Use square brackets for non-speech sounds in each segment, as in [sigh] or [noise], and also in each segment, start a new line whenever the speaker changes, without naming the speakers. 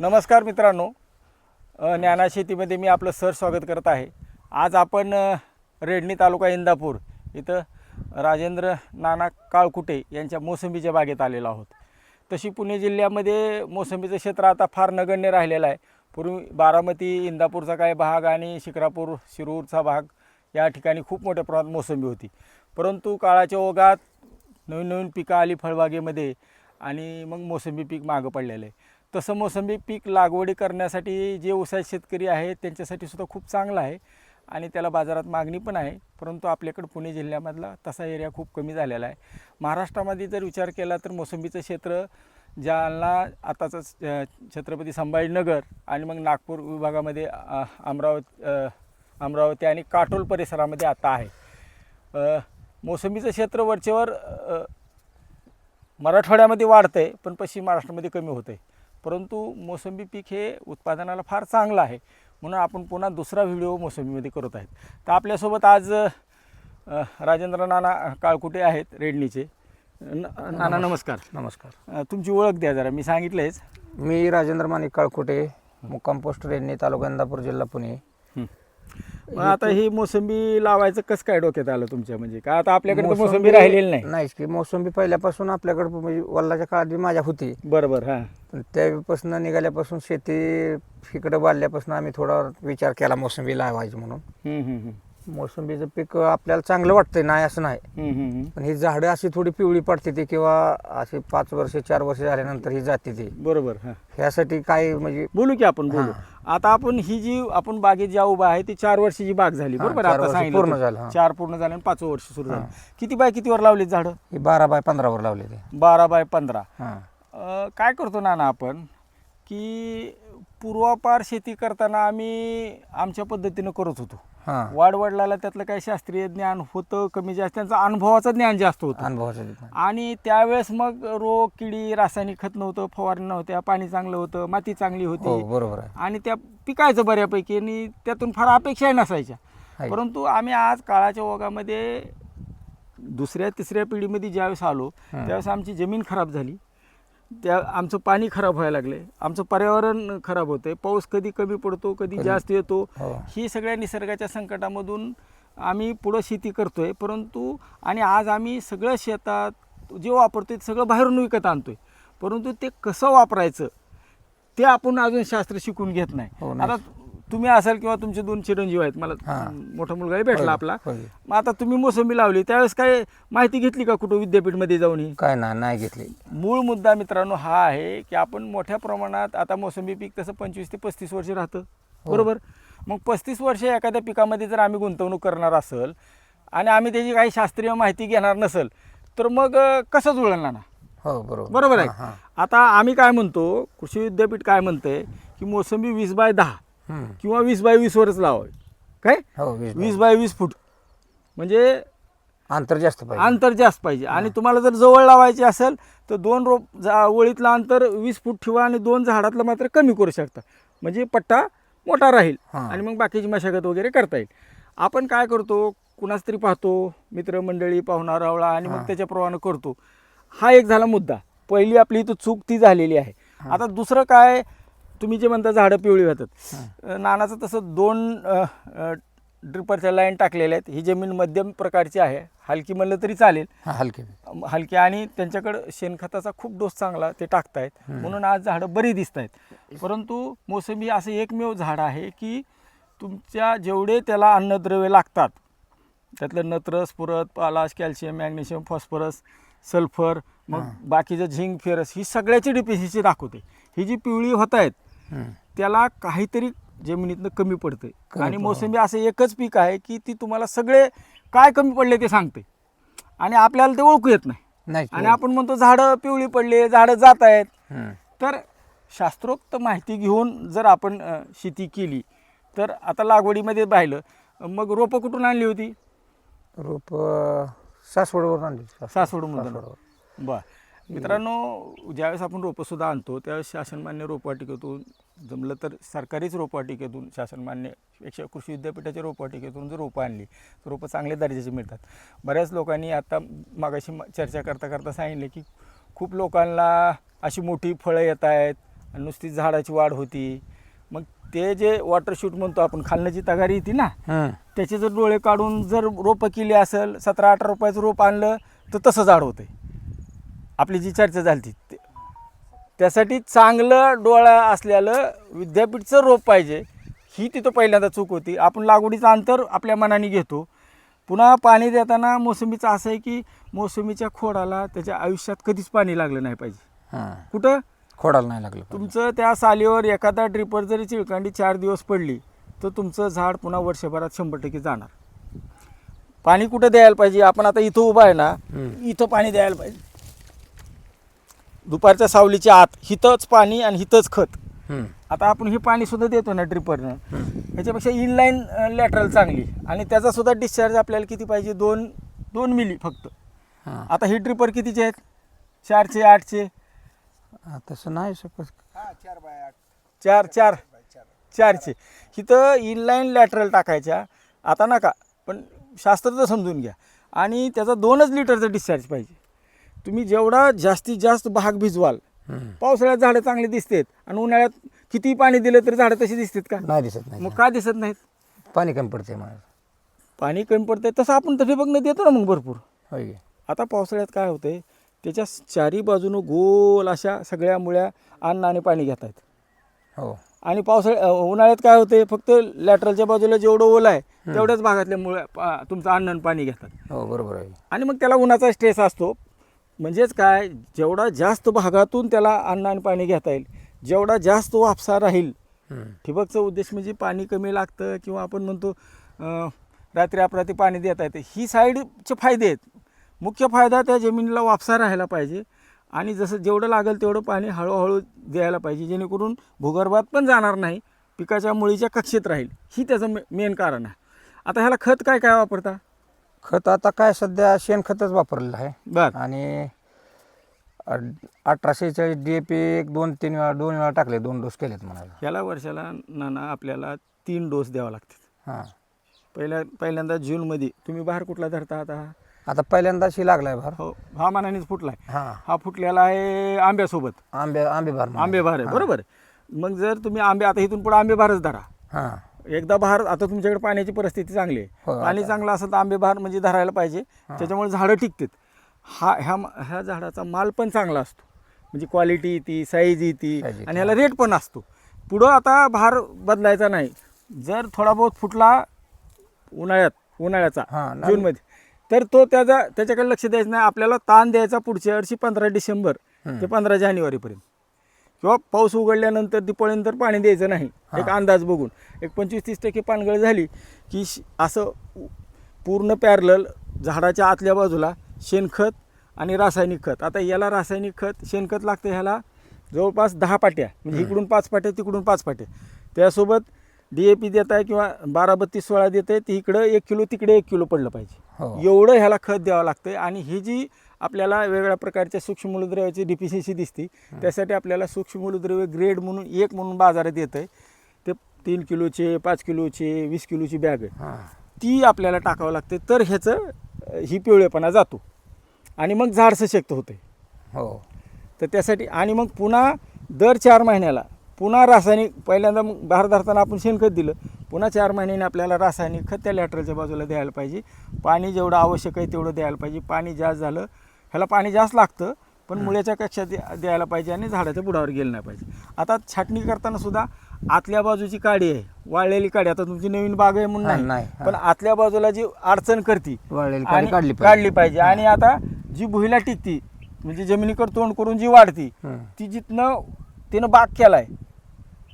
नमस्कार मित्रांनो. ज्ञाना शेतीमध्ये मी आपलं सर स्वागत करत आहे. आज आपण रेडणी तालुका इंदापूर इथं राजेंद्र नाना काळकुटे यांच्या मोसंबीच्या बागेत आलेलो आहोत. तशी पुणे जिल्ह्यामध्ये मोसंबीचं क्षेत्र आता फार नगण्य राहिलेलं आहे. पूर्वी बारामती इंदापूरचा काही भाग आणि शिक्रापूर शिरूरचा भाग या ठिकाणी खूप मोठ्या प्रमाणात मोसंबी होती. परंतु काळाच्या ओघात नवीन नवीन पिकं आली फळबागेमध्ये आणि मग मोसंबी पीक मागं पडलेलं आहे. तसं मोसंबी पीक लागवडी करण्यासाठी जे उसाय शेतकरी आहेत त्यांच्यासाठी सुद्धा खूप चांगलं आहे आणि त्याला बाजारात मागणी पण आहे. परंतु आपल्याकडं पुणे जिल्ह्यामधला तसा एरिया खूप कमी झालेला आहे. महाराष्ट्रामध्ये जर विचार केला तर मोसंबीचं क्षेत्र जालना आताचं छत्रपती संभाजीनगर आणि मग नागपूर विभागामध्ये अमरावती अमरावती आणि काटोल परिसरामध्ये आता आहे. मोसंबीचं क्षेत्र वरचेवर मराठवाड्यामध्ये वाढतं आहे पण पश्चिम महाराष्ट्रामध्ये कमी होतं आहे परंतु मोसंबी पीक हे उत्पादनाला फार चांगलं आहे. म्हणून आपण पुन्हा दुसरा व्हिडिओ मोसंबीमध्ये करत आहेत. तर आपल्यासोबत आज राजेंद्र नाना काळकुटे आहेत रेडणीचे. न नाना नमस्कार.
नमस्कार.
तुमची ओळख द्या जरा. मी सांगितलंयच
मी राजेंद्र माणिक काळकुटे मुक्काम पोस्ट रेडणी तालुका इंदापूर जिल्हा पुणे.
मग आता ही मोसंबी लावायचं कसं काय डोक्यात आलं तुमच्या? म्हणजे का आता आपल्याकडे तर मोसंबी राहिलेली नाही.
नाहीच की मोसंबी पहिल्यापासून आपल्याकडे म्हणजे वल्लाच्या काळात बी माझ्या होती.
बरोबर हां.
पण त्यापासून निघाल्यापासून शेती इकडं वाढल्यापासून आम्ही थोडा विचार केला मोसंबी लावायची म्हणून. मोसंबीचं पीक आपल्याला चांगलं वाटतंय नाही असं नाही.
हम्म.
पण ही झाडं अशी थोडी पिवळी पडते ती किंवा अशी पाच वर्ष चार वर्ष झाल्यानंतर ही जाते ती.
बरोबर हां.
ह्यासाठी काय म्हणजे
बोलू की आपण बोलू. आता आपण ही जी आपण बागेत ज्या उभा आहे ती चार वर्षाची बाग झाली
हा,
बरोबर?
चार
आता
वर्ष
सांगितलं
पूर्ण
तू.
झालं, हा.
चार पूर्ण झाले आणि पाचवं वर्ष सुरू झालं. किती बाय किती वर लावलीत झाडं?
ही बारा बाय पंधरावर लावले ते.
बारा बाय पंधरा.
हां.
अं, काय करतो नाना आपण की पूर्वापार शेती करताना आम्ही आमच्या पद्धतीनं करत होतो.
हां.
वाडवडिलाला त्यातलं काही शास्त्रीय ज्ञान होतं कमी जास्त त्यांचं अनुभवाचं ज्ञान जास्त होतं.
अनुभवाचं देत नाही.
आणि त्यावेळेस मग रोग किडी रासायनिक खत नव्हतं फवारणी नव्हत्या पाणी चांगलं होतं माती चांगली
हो
होती
बरोबर आहे.
आणि त्या पिकायचं बऱ्यापैकी आणि त्यातून फार अपेक्षाही नसायच्या.
आहे.
परंतु आम्ही आज काळाच्या ओघामध्ये दुसऱ्या तिसऱ्या पिढीमध्ये ज्यावेळेस आलो त्यावेळेस आमची जमीन खराब झाली. त्या आमचं पाणी खराब व्हायला लागले. आमचं पर्यावरण खराब होतंय पाऊस कधी कमी पडतो कधी जास्त येतो.
हो.
ही सगळ्या निसर्गाच्या संकटामधून आम्ही पुढं शेती करतोय. परंतु आणि आज आम्ही सगळं शेतात जे वापरतोय सगळं बाहेरून विकत आणतोय. परंतु ते कसं वापरायचं ते आपण अजून शास्त्र शिकून घेत
हो,
नाही
नाही.
आता तुम्ही असाल किंवा तुमचे दोन चिरंजीव आहेत मला. मोठा मुलगाही भेटला आपला. मग आता तुम्ही मोसंबी लावली त्यावेळेस काय माहिती घेतली का कुठं विद्यापीठमध्ये जाऊन ही?
काय नाही नाही घेतली
मूळ मुद्दा मित्रांनो हा आहे की आपण मोठ्या प्रमाणात आता मोसंबी पीक तसं पंचवीस ते पस्तीस वर्ष राहतं
हो.
बरोबर मग पस्तीस वर्ष एखाद्या पिकामध्ये जर आम्ही गुंतवणूक करणार असेल आणि आम्ही त्याची काही शास्त्रीय माहिती घेणार नसेल तर मग कसं जुळणार ना
हो बरोबर
बरोबर आहे. आता आम्ही काय म्हणतो कृषी विद्यापीठ काय म्हणतंय की मोसंबी वीस बाय दहा. किंवा वीस बाय वीस वरच लावावी. काय?
हो वीस
बाय वीस. फूट. म्हणजे
अंतर जास्त पाहिजे.
अंतर जास्त पाहिजे. आणि तुम्हाला जर जवळ लावायचे असेल तर दोन रोप ओळीतलं अंतर वीस फूट ठेवा आणि दोन झाडातलं मात्र कमी करू शकता. म्हणजे पट्टा मोठा राहील. आणि मग बाकीची मशागत वगैरे करता येईल. आपण काय करतो? कुणाच तरी पाहतो मित्रमंडळी पाहुणा रावळा आणि मग त्याच्याप्रमाणे करतो. हा एक झाला मुद्दा. पहिली आपली इथं चूक ती झालेली आहे. आता दुसरं काय? तुम्ही जे म्हणता झाडं पिवळी होतात. नानाचं तसं दोन ड्रिपरच्या लाईन टाकलेल्या आहेत. ही जमीन मध्यम प्रकारची आहे. हलकी म्हणलं तरी चालेल.
हलके.
हलके आणि त्यांच्याकडं शेणखताचा खूप डोस चांगला ते टाकतायत. म्हणून आज झाडं बरी दिसत आहेत परंतु मोसंबी असं एकमेव झाड आहे की तुमच्या जेवढे त्याला अन्नद्रव्य लागतात त्यातलं नत्र स्फुरत पालाश कॅल्शियम मॅग्नेशियम फॉस्फरस सल्फर मग बाकीचं झिंक फेरस ही सगळ्याची डिफिशियन्सी दाखवते. ही जी पिवळी होत आहेत. त्याला काहीतरी जमिनीतनं कमी पडतंय. आणि मोसंबी असं एकच पीक आहे की ती तुम्हाला सगळे काय कमी पडले ते सांगते. आणि आपल्याला ते ओळखू येत नाही.
नाही
आणि आपण म्हणतो झाडं पिवळी पडले झाडं जात आहेत. तर शास्त्रोक्त माहिती घेऊन जर आपण शेती केली तर आता लागवडीमध्ये पाहिलं मग रोपं कुठून आणली होती?
रोप सासवडवरून आणली
सासवडमधून. बर. मित्रांनो ज्यावेळेस आपण रोपं सुद्धा आणतो त्यावेळेस शासनमान्य रोपवाटिकेतून जमलं तर सरकारीच रोपवाटिकेतून शासनमान्यपेक्षा कृषी विद्यापीठाच्या रोपवाटिकेतून जर रोपं आणली तर रोपं चांगल्या दर्जाची मिळतात. बऱ्याच लोकांनी आता मागाशी म- चर्चा करता करता सांगितले की खूप लोकांना अशी मोठी फळं येत आहेत आणि नुसती झाडाची वाढ होती. मग ते जे वॉटर शूट म्हणतो आपण जी तगारी येते ना. त्याचे जर डोळे काढून जर रोपं केली असेल सतरा अठरा रुपयाचं रोप आणलं तर तसं झाड होतं आपली जी चर्चा झाली ती त्यासाठी चांगलं डोळा असलेलं विद्यापीठचं रोप पाहिजे. ही तिथं पहिल्यांदा चूक होती. आपण लागवडीचं अंतर आपल्या मनाने घेतो. पुन्हा पाणी देताना मोसंबीचं असं आहे की मोसंबीच्या खोडाला त्याच्या आयुष्यात कधीच पाणी लागलं नाही पाहिजे. कुठं?
खोडाला नाही लागलं.
तुमचं त्या सालीवर एखादा ड्रिपर जरी चिळकांडी चार दिवस पडली तर तुमचं झाड पुन्हा वर्षभरात शंभर टक्के जाणार. पाणी कुठं द्यायला पाहिजे? आपण आता इथं उभं आहे ना. इथं पाणी द्यायला पाहिजे. दुपारच्या सावलीच्या आत हिथंच पाणी आणि हिथंच खत.
हं.
आता आपण हे पाणी सुद्धा देतो ना ड्रिपरनं
हं.
ह्याच्यापेक्षा इनलाईन लॅटरल चांगली. आणि त्याचा सुद्धा डिस्चार्ज आपल्याला किती पाहिजे? दोन दोन मिली फक्त.
हं.
आता ही ड्रिपर कितीचे आहेत? चारचे आठचे?
हा, तसं नाही शकत.
चार चार चारचे. इथं इनलाईन लॅटरल टाकायच्या. आता नका पण शास्त्र तर समजून घ्या. आणि त्याचा दोनच लिटरचा डिस्चार्ज पाहिजे. तुम्ही जेवढा जास्तीत जास्त भाग भिजवाल. पावसाळ्यात झाडं चांगली दिसतात आणि उन्हाळ्यात किती पाणी दिलं तरी झाडं तशी दिसतात का?
नाही दिसत नाही.
मग का दिसत नाहीत?
पाणी कमी पडते मला
पाणी कमी पडतंय. तसं आपण तर ठिबकनं देतो ना मग भरपूर.
होय?
आता पावसाळ्यात काय होतंय त्याच्या चारी बाजूनं गोल अशा सगळ्या मुळ्या अन्न आणि पाणी घेत आहेत
हो.
आणि पावसाळ्या उन्हाळ्यात काय होतंय फक्त लॅटरलच्या बाजूला जेवढं ओलं आहे तेवढ्याच भागातल्या मुळ्या तुमचं अन्न आणि पाणी घेतात.
हो बरोबर आहे.
आणि मग त्याला उन्हाचा स्ट्रेस असतो. म्हणजेच काय जेवढा जास्त भागातून त्याला अन्न आणि पाणी घेता येईल जेवढा जास्त वापसा राहील. ठिबकचा उद्देश म्हणजे पाणी कमी लागतं किंवा आपण म्हणतो रात्री अपरात्री पाणी देता येतं. ही साईडचे फायदे आहेत. मुख्य फायदा त्या जमिनीला वापसा राहायला पाहिजे आणि जसं जेवढं लागेल तेवढं पाणी हळूहळू द्यायला पाहिजे जेणेकरून भूगर्भात पण जाणार नाही पिकाच्या मुळीच्या कक्षेत राहील. ही त्याचं मे मेन कारण आहे. आता ह्याला खत काय काय वापरता?
खत आता काय सध्या शेणखतच वापरलेलं आहे.
बर.
आणि अठराशे चाळीस डी ए पी एक दोन तीन वेळा दोन वेळा टाकले दोन डोस केलेत म्हणाला
ह्याला वर्षाला नाना आपल्याला तीन डोस द्यावा लागतात
हां.
पहिल्या पहिल्यांदा जूनमध्ये तुम्ही बाहेर कुठला धरता आता? हा?
आता पहिल्यांदा शी लागलाय भार.
हो हा मानानेच फुटलाय.
हां.
हा फुटलेला आहे आंब्यासोबत.
आंबे आंबे भार.
आंबे भार आहे बरोबर. मग जर तुम्ही आंबे आता इथून पुढे आंबे भारच धरा.
हां.
एकदा बहार आता तुमच्याकडे पाण्याची परिस्थिती चांगली आहे.
हो,
पाणी चांगलं असेल तर आंबे बहार म्हणजे धरायला पाहिजे. त्याच्यामुळे झाडं टिकतात. हा ह्या ह्या झाडाचा माल पण चांगला असतो. म्हणजे क्वालिटी येते साईज येते आणि ह्याला रेट पण असतो. पुढं आता भार बदलायचा नाही. जर थोडा बहुत फुटला उन्हाळ्यात उन्हाळ्याचा
नाही.
जूनमध्ये तर तो त्याचा त्याच्याकडे लक्ष द्यायचं नाही. आपल्याला ताण द्यायचा पुढच्या वर्षी पंधरा डिसेंबर ते पंधरा जानेवारीपर्यंत. किंवा पाऊस उघडल्यानंतर दिपाळीनंतर पाणी द्यायचं नाही. एक अंदाज बघून. एक पंचवीस तीस टक्के पानगळ झाली की श- असं पूर्ण पॅरलल झाडाच्या आतल्या बाजूला शेणखत आणि रासायनिक खत. आता याला रासायनिक खत शेणखत लागतं ह्याला जवळपास दहा पाट्या. म्हणजे इकडून पाच पाट्या तिकडून पाच पाट्या. त्यासोबत डी ए पी देत आहे किंवा बारा बत्तीस सोळा देत आहे ती इकडं एक किलो तिकडे एक किलो पडलं पाहिजे.
हो.
एवढं ह्याला खत द्यावं लागतं आणि ही जी आपल्याला वेगवेगळ्या प्रकारच्या सूक्ष्म मूलद्रव्याची डिफिशियन्सी दिसते. त्यासाठी आपल्याला सूक्ष्म मूलद्रव्य ग्रेड म्हणून एक म्हणून बाजारात येतं आहे ते तीन किलोचे पाच किलोचे वीस किलोची बॅग आहे.
हां.
ती आपल्याला टाकावं लागते. तर ह्याचं ही पिवळेपणा जातो. आणि मग झाड सशक्त होते
हो.
तर त्यासाठी आणि मग पुन्हा दर चार महिन्याला पुन्हा रासायनिक पहिल्यांदा मग बाहेर धरताना आपण शेणखत दिलं. पुन्हा चार महिन्याने आपल्याला रासायनिक खत त्या लॅटरलच्या बाजूला द्यायला पाहिजे. पाणी जेवढं आवश्यक आहे तेवढं द्यायला पाहिजे. पाणी जास्त झालं ह्याला पाणी जास्त लागतं पण मुळ्याच्या कक्षात द्या- द्यायला पाहिजे आणि झाडाच्या बुडावर गेलं नाही पाहिजे आता छाटणी करताना सुद्धा आतल्या बाजूची काडी आहे वाळलेली काडी आता तुमची नवीन बाग आहे म्हणून नाही. पण आतल्या बाजूला जी अडचण करती
वाळलेली काढली पाहिजे.
काढली पाहिजे आणि आता जी भुईला टिकती म्हणजे जमिनीकडे तोंड करून जी वाढती. ती जिथनं तिनं बाग केलाय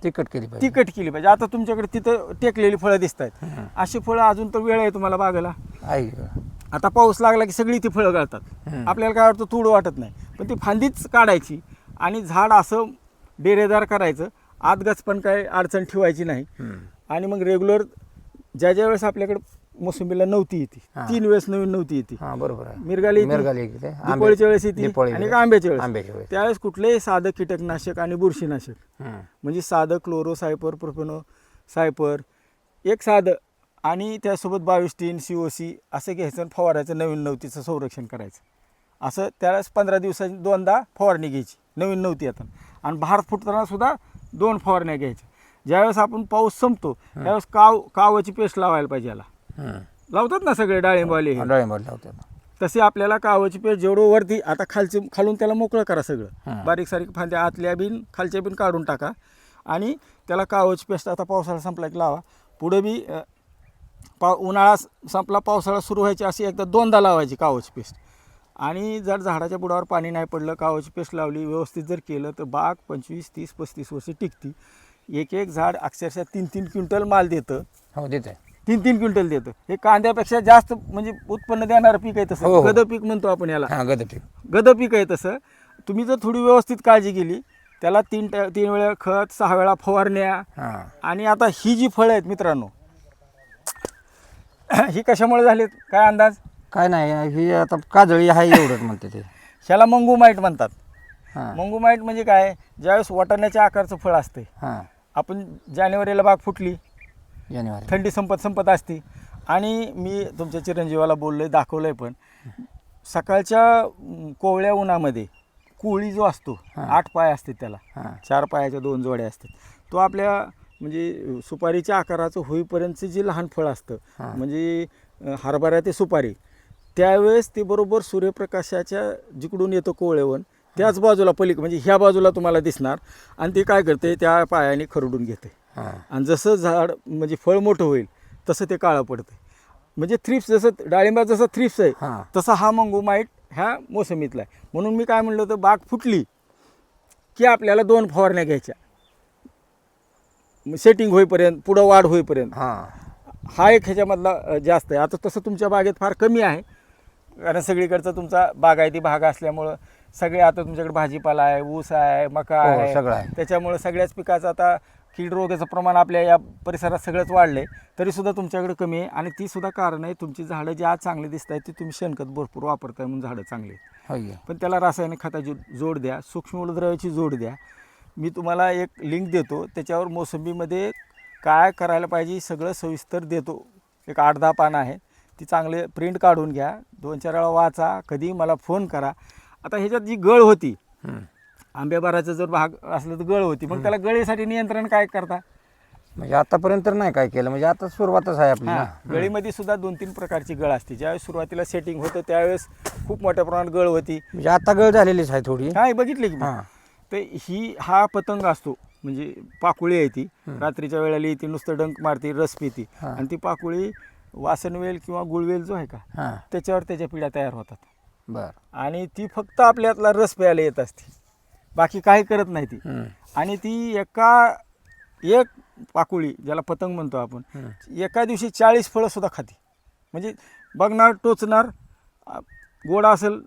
तिखट केली पाहिजे
ती कट केली पाहिजे आता तुमच्याकडे तिथं टेकलेली फळं दिसत आहेत. अशी फळं अजून तर वेळ आहे तुम्हाला
का?
आता पाऊस लागला की सगळी ती फळं गळतात. आपल्याला काय वाटतं तुडं वाटत नाही. पण ती फांदीच काढायची आणि झाड असं डेरेदार करायचं. आतगच पण काय अडचण ठेवायची नाही. आणि मग रेग्युलर ज्या ज्या वेळेस आपल्याकडे मोसंबीला नव्हती येते. तीन वेळेस नवीन नव्हती येते.
हां बरोबर
मिरगाली दिपाळीच्या वेळेस येते आणि आंब्याच्या वेळेस. त्यावेळेस कुठलेही साधं कीटकनाशक आणि बुरशीनाशक. म्हणजे साधं क्लोरो सायपर प्रोपेनो सायपर एक साधं आणि त्यासोबत बायोस्टीन सी ओ सी असं घ्यायचं आणि फवारायचं नवीन नवतीचं संरक्षण करायचं. असं त्यावेळेस पंधरा दिवसांनी दोनदा फवारणी घ्यायची नवीन नव्हती आता. आणि भार फुटताना सुद्धा दोन फवारण्या घ्यायच्या. ज्यावेळेस आपण पाऊस संपतो त्यावेळेस काव कावाची पेस्ट लावायला पाहिजे याला. लावतात ना सगळे डाळिंबवाले
डाळिंबाला लावतात.
तसे आपल्याला कावाची पेस्ट जेवढं वरती आता खालचे खालून त्याला मोकळं करा सगळं. बारीक सारीक फांद्या आतल्या बिन खालच्या बिन काढून टाका. आणि त्याला कावाची पेस्ट आता पावसाळा संपला की लावा. पुढे बी अ, पा उन्हाळा संपला पावसाळा सुरू व्हायची अशी एकदा दोनदा लावायची कावाची पेस्ट. आणि जर झाडाच्या बुडावर पाणी नाही पडलं कावाची पेस्ट लावली व्यवस्थित जर केलं तर बाग पंचवीस तीस पस्तीस वर्ष टिकती. एक एक झाड अक्षरशः तीन तीन क्विंटल माल देतं.
हो देत आहे
तीन तीन क्विंटल देतं. हे कांद्यापेक्षा जास्त म्हणजे उत्पन्न देणारं पीक आहे
हो,
तसं
हो.
गद पीक म्हणतो आपण याला.
हां गद पीक.
गद पीक आहे तसं. तुम्ही जर थोडी व्यवस्थित काळजी केली त्याला तीन टा- तीन वेळा खत सहा वेळा फवारण्या
हां.
आणि आता ही जी फळं आहेत मित्रांनो [coughs] ही कशामुळे झालीत? काय अंदाज?
काय नाही ही आता काजळी आहे एवढंच म्हणते ते. [coughs]
ह्याला मंगूमाईट म्हणतात.
हां.
मंगूमाईट म्हणजे काय? ज्यावेळेस वाटाण्याच्या आकारचं फळ असते
हां.
आपण जानेवारीला बाग फुटली
जानेवारी.
थंडी संपत संपत असती. आणि मी तुमच्या चिरंजीवाला बोललो आहे दाखवलं आहे पण. सकाळच्या अं, कोवळ्या उन्हामध्ये कोळी जो असतो. आठ पाय असते त्याला.
हां.
चार पायाच्या दोन जोड्या असतात. तो आपल्या म्हणजे सुपारीच्या आकाराचं होईपर्यंतचं जे लहान फळ असतं. म्हणजे हरभरा ते सुपारी त्यावेळेस ते बरोबर सूर्यप्रकाशाच्या जिकडून येतं कोवळेवन त्याच बाजूला पलीक म्हणजे ह्या बाजूला तुम्हाला दिसणार आणि ते काय करते त्या पायाने खरडून घेते. आणि जसं झाड म्हणजे फळ मोठं होईल तसं ते काळं पडतं. म्हणजे थ्रिप्स जसं डाळिंबात जसं थ्रिप्स आहे तसा हा मंगोमाईट ह्या मोसमीतला आहे. म्हणून मी काय म्हणलं होतं बाग फुटली की आपल्याला दोन फवारण्या घ्यायच्या. सेटिंग होईपर्यंत पुढं वाढ होईपर्यंत.
हां.
हा एक ह्याच्यामधला अ, जास्त आहे. आता तसं तुमच्या बागेत फार कमी आहे. कारण सगळीकडचा तुमचा बागायती भाग असल्यामुळं सगळे आता तुमच्याकडे भाजीपाला आहे ऊस आहे मका
हो,
आहे.
सगळं आहे.
त्याच्यामुळं सगळ्याच पिकाचं आता कीड रोगाचं प्रमाण आपल्या या परिसरात सगळंच वाढले तरीसुद्धा तुमच्याकडे कमी आहे आणि ती सुद्धा कारण आहे तुमची झाडं जी आज चांगली दिसत आहेत ती तुम्ही शेणखत भरपूर वापरताय म्हणून झाडं चांगली आहेत.
होय.
पण त्याला रासायनिक खताची जोड द्या सूक्ष्म मूलद्रव्याची जोड द्या. मी तुम्हाला एक लिंक देतो. त्याच्यावर मोसंबीमध्ये काय करायला पाहिजे सगळं सविस्तर देतो. एक आठ दहा पानं आहे ती चांगले प्रिंट काढून घ्या. दोन चार वेळा वाचा. कधी मला फोन करा. आता ह्याच्यात जी गळ होती. आंब्याबाराचा जर भाग असला तर गळ होती. मग त्याला गळीसाठी नियंत्रण काय करता?
म्हणजे आतापर्यंत तर नाही काय केलं. म्हणजे आता सुरुवातच आहे आपली
हा.
ना
गळीमध्ये सुद्धा दोन तीन प्रकारची गळ असते. ज्यावेळेस सुरुवातीला सेटिंग होतं त्यावेळेस खूप मोठ्या प्रमाणात गळ होती.
म्हणजे आता गळ झालेलीच आहे थोडी.
काय बघितले की मी?
हां.
तर ही हा पतंग असतो. म्हणजे पाकुळी आहे ती. रात्रीच्या वेळेला येते नुसतं डंक मारते रस पिती. आणि ती पाकुळी वासनवेल किंवा गुळवेल जो आहे का त्याच्यावर त्याच्या पिढ्या तयार होतात.
बर.
आणि ती फक्त आपल्यातला रस प्यायला येत असते. बाकी काही करत नाही ती. आणि ती एका एक पाकुळी ज्याला पतंग म्हणतो आपण. एका दिवशी चाळीस फळं सुद्धा खाते. म्हणजे बघणार टोचणार गोड असेल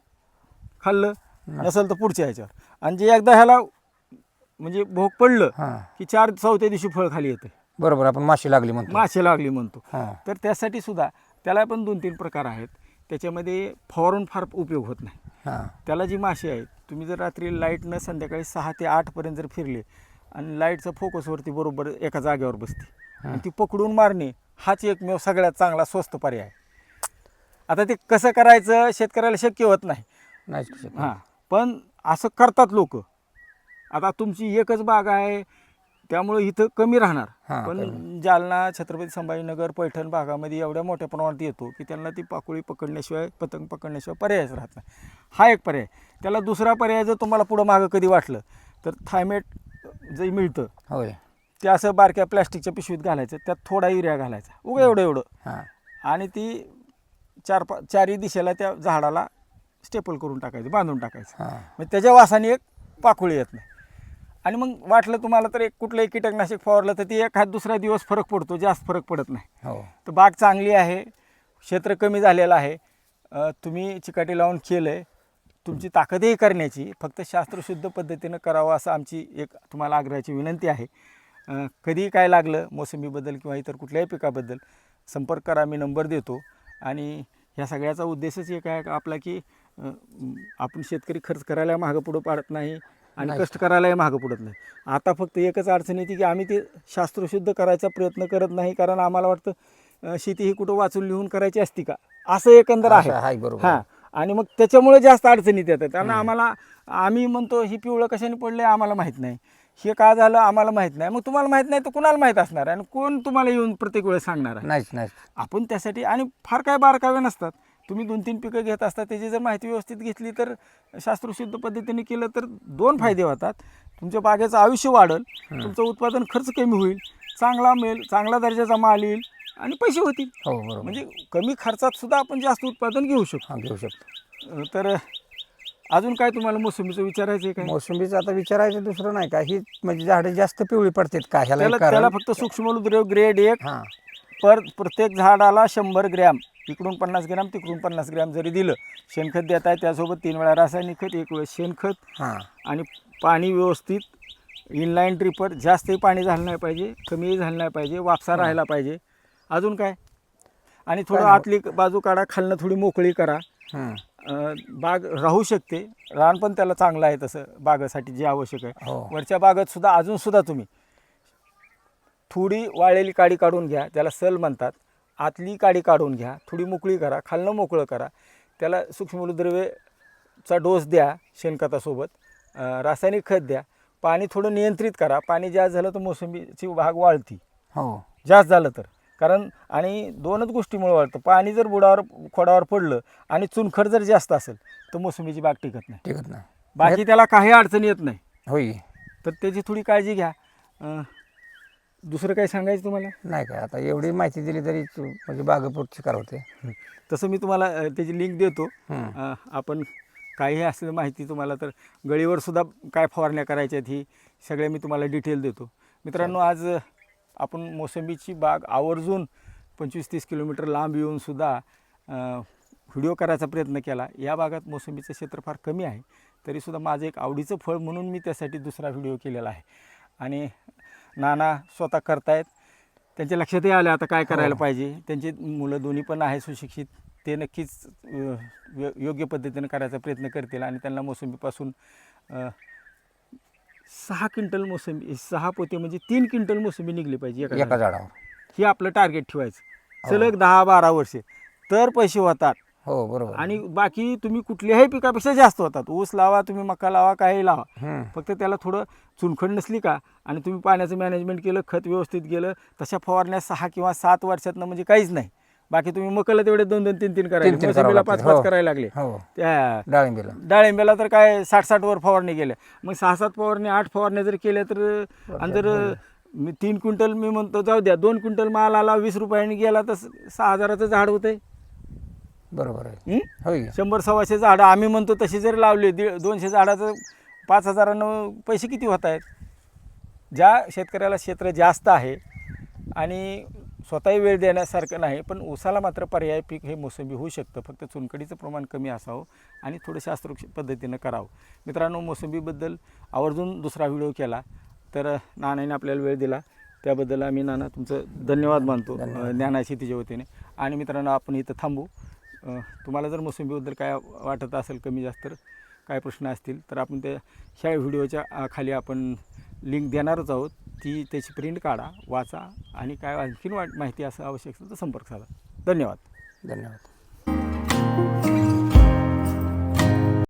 खाल्लं नसेल तर पुढच्या ह्याच्यावर. आणि जे एकदा ह्याला म्हणजे भोग पडलं
हां.
की चार चौथ्या दिवशी फळ खाली येते
बरोबर आपण माशी लागली म्हणतो.
मासे लागली म्हणतो.
हां.
तर त्यासाठी सुद्धा त्याला पण दोन तीन प्रकार आहेत. त्याच्यामध्ये फवारून फार उपयोग होत नाही.
हां.
त्याला जी माशी आहेत तुम्ही जर रात्री लाईटनं संध्याकाळी सहा ते आठपर्यंत जर फिरले आणि लाईटचं फोकसवरती बरोबर एका जागेवर बसते आणि ती पकडून मारणे हाच एकमेव सगळ्यात चांगला स्वस्त पर्याय आहे. आता ते कसं करायचं शेतकऱ्याला शक्य होत नाही.
शकत.
हां. पण असं करतात लोक. आता तुमची एकच बाग आहे त्यामुळं इथं कमी राहणार. पण जालना छत्रपती संभाजीनगर पैठण भागामध्ये एवढ्या मोठ्या प्रमाणात येतो की त्यांना ती पाकोळी पकडण्याशिवाय पतंग पकडण्याशिवाय पर्यायच राहत नाही. हा एक पर्याय. त्याला दुसरा पर्याय जर तुम्हाला पुढं मागं कधी वाटलं तर थायमेट जे मिळतं
होय.
ते असं बारक्या प्लॅस्टिकच्या पिशवीत घालायचं त्यात थोडा युरिया घालायचा. उगं एवढं एवढं. आणि ती चार पा चारही दिशेला त्या झाडाला स्टेपल करून टाकायचं बांधून टाकायचं.
हां.
मग त्याच्या वासाने एक पाकुळी येत नाही. आणि मग वाटलं तुम्हाला तर एक कुठलंही कीटकनाशक फवारलं तर ती एक हात दुसरा दिवस फरक पडतो जास्त फरक पडत नाही.
हो.
तर बाग चांगली आहे क्षेत्र कमी झालेलं आहे. अ, तुम्ही चिकाटी लावून केलं आहे तुमची ताकदही करण्याची फक्त शास्त्रशुद्ध पद्धतीनं करावं असं आमची एक तुम्हाला आग्रहाची विनंती आहे. अ, कधीही काय लागलं मोसंबीबद्दल किंवा इतर कुठल्याही पिकाबद्दल संपर्क करा मी नंबर देतो. आणि ह्या सगळ्याचा उद्देशच एक आहे का आपला की अ, आपण शेतकरी खर्च करायला मागं पुढं पाडत नाही आणि
नाही.
कष्ट करायलाही मागं पडत नाही. आता फक्त एकच अडचण येते की आम्ही ते शास्त्रशुद्ध करायचा प्रयत्न करत नाही कारण आम्हाला वाटतं अ, शेती ही कुठं वाचून लिहून करायची असती का? असं एकंदर आहे.
असं आहे बरोबर.
हां. आणि मग त्याच्यामुळे जास्त अडचणीत येतात. आणि आम्हाला आम्ही म्हणतो ही पिवळं कशाने पडले आम्हाला माहीत नाही. हे का झालं आम्हाला माहीत नाही. मग तुम्हाला माहीत नाही तर कुणाला माहीत असणार? आहे आणि कोण तुम्हाला येऊन प्रत्येक वेळेस सांगणार आहे?
नाहीच नाहीच.
आपण त्यासाठी आणि फार काय बारकावे नसतात. तुम्ही दोन तीन पिकं घेत असता त्याची जर माहिती व्यवस्थित घेतली तर शास्त्रशुद्ध पद्धतीने केलं तर दोन फायदे होतात. तुमच्या बागेचं आयुष्य वाढेल तुमचं उत्पादन खर्च कमी होईल चांगला मिळेल चांगला दर्जाचा माल येईल आणि पैसे होतील.
हो बरोबर.
म्हणजे कमी खर्चात सुद्धा आपण जास्त उत्पादन घेऊ शकतो.
हा घेऊ शकतो.
तर अजून काय तुम्हाला मोसंबीचं विचारायचं आहे काय?
मोसंबीचं आता विचारायचं दुसरं नाही का? ही म्हणजे झाडे जास्त पिवळी पडतात का? ह्याला
त्याला फक्त सूक्ष्मद्रव ग्रेड एक. पर प्रत्येक झाडाला शंभर ग्रॅम इकडून पन्नास ग्रॅम तिकडून पन्नास ग्रॅम जरी दिलं शेणखत देत आहे त्यासोबत तीन वेळा रासायनिक खत एक वेळेस शेणखत
हा.
आणि पाणी व्यवस्थित इनलाईन ट्रिपर जास्तही पाणी झालं नाही पाहिजे कमीही झालं नाही पाहिजे वापसा राहायला पाहिजे. अजून काय? आणि थोडं. आतली बाजू काढा खालनं थोडी मोकळी करा. अं, बाग राहू शकते. रान पण त्याला चांगलं आहे तसं बागेसाठी जे आवश्यक आहे.
हो.
वरच्या बागेत सुद्धा अजून सुद्धा तुम्ही थोडी वाळलेली काडी काढून घ्या त्याला सल म्हणतात. आतली काडी काढून घ्या थोडी मोकळी करा खालनं मोकळं करा. त्याला सूक्ष्मद्रव्यचा डोस द्या शेणखतासोबत. रासायनिक खत द्या. पाणी थोडं नियंत्रित करा. पाणी जास्त झालं तर मोसंबीची भाग वाळती
हो.
जास्त झालं तर. कारण आणि दोनच गोष्टीमुळे वाढतं. पाणी जर बुडावर खोडावर पडलं आणि चुनखड जर जास्त असेल तर मोसंबीची बाग टिकत नाही.
टिकत नाही.
बाकी त्याला काही अडचण येत नाही.
होई
तर त्याची थोडी काळजी घ्या. अं, दुसरं काही सांगायचं तुम्हाला?
नाही काय आता एवढी माहिती दिली तरी तू- म्हणजे बागेपुरती होते.
तसं मी तुम्हाला अं, त्याची लिंक देतो. अं, आपण काही असलं माहिती तुम्हाला तर गळीवर सुद्धा काय फवारण्या करायच्या आहेत ही सगळे मी तुम्हाला डिटेल देतो. मित्रांनो आज अं, आपण मोसंबीची बाग आवर्जून पंचवीस तीस किलोमीटर लांब येऊन सुद्धा व्हिडिओ करायचा प्रयत्न केला. या भागात मोसंबीचं क्षेत्र फार कमी आहे. तरीसुद्धा माझं एक आवडीचं फळ म्हणून मी त्यासाठी दुसरा व्हिडिओ केलेला आहे. आणि नाना स्वतः करतायत. त्यांच्या लक्षातही आलं आता काय करायला
हो.
पाहिजे. त्यांची मुलं दोन्ही पण आहे सुशिक्षित. ते नक्कीच अ, योग्य पद्धतीनं करायचा प्रयत्न करतील आणि त्यांना मोसंबीपासून अ, सहा क्विंटल मोसंबी सहा पोते म्हणजे तीन क्विंटल मोसंबी निघली पाहिजे एका
एका. झाडावर.
हे आपलं टार्गेट ठेवायचं. सलग दहा बारा वर्षे. तर पैसे होतात.
हो बरोबर.
आणि बाकी तुम्ही कुठल्याही पिकापेक्षा जास्त होतात. ऊस लावा तुम्ही मका लावा काही लावा. फक्त त्याला थोडं चुनखड नसली का आणि तुम्ही पाण्याचं मॅनेजमेंट केलं खत व्यवस्थित गेलं तशा फवारण्या सहा किंवा सात वर्षातनं म्हणजे काहीच नाही. बाकी तुम्ही मकाला तेवढे दोन दोन तीन तीन करायला मोसंबीला पाच. पाच
हो.
करायला लागले.
हो.
त्या
डाळिंबीला.
डाळिंब्याला तर काय साठ साठ वर फवारणी गेल्या मग सहा सात फवारणी आठ फवारण्या जर केल्या तर आणि जर मी तीन क्विंटल मी म्हणतो जाऊ द्या दोन क्विंटल माल आला वीस रुपयांनी गेला तर सहा हजाराचं झाड होतंय.
बरोबर आहे.
हं?
होय
शंभर सव्वाशे झाडं आम्ही म्हणतो तशी जर लावली दीड दोनशे झाडाचं पाच हजारानं पैसे किती होत आहेत ज्या शेतकऱ्याला क्षेत्र जास्त आहे आणि स्वतःही वेळ देण्यासारखं नाही पण ऊसाला मात्र पर्याय पीक हे मोसंबी होऊ शकतं. फक्त चुनकडीचं प्रमाण कमी असावं आणि थोडं शास्त्रोक्त पद्धतीनं करावं. मित्रांनो मोसंबीबद्दल आवर्जून दुसरा व्हिडिओ केला तर नानाने आपल्याला वेळ दिला. त्याबद्दल आम्ही नाना तुमचं धन्यवाद मानतो
धन्यवाद.
अं, ज्ञाना शेतीच्या वतीने. आणि मित्रांनो आपण इथं थांबू. तुम्हाला जर मोसंबीबद्दल काय वाटत असेल कमी जास्त तर काय प्रश्न असतील तर आपण त्या ह्या व्हिडिओच्या खाली आपण लिंक देणारच आहोत. ती त्याची प्रिंट काढा वाचा आणि काय आणखीन वाट माहिती असं आवश्यक असेल तर संपर्क साधा. धन्यवाद.
धन्यवाद.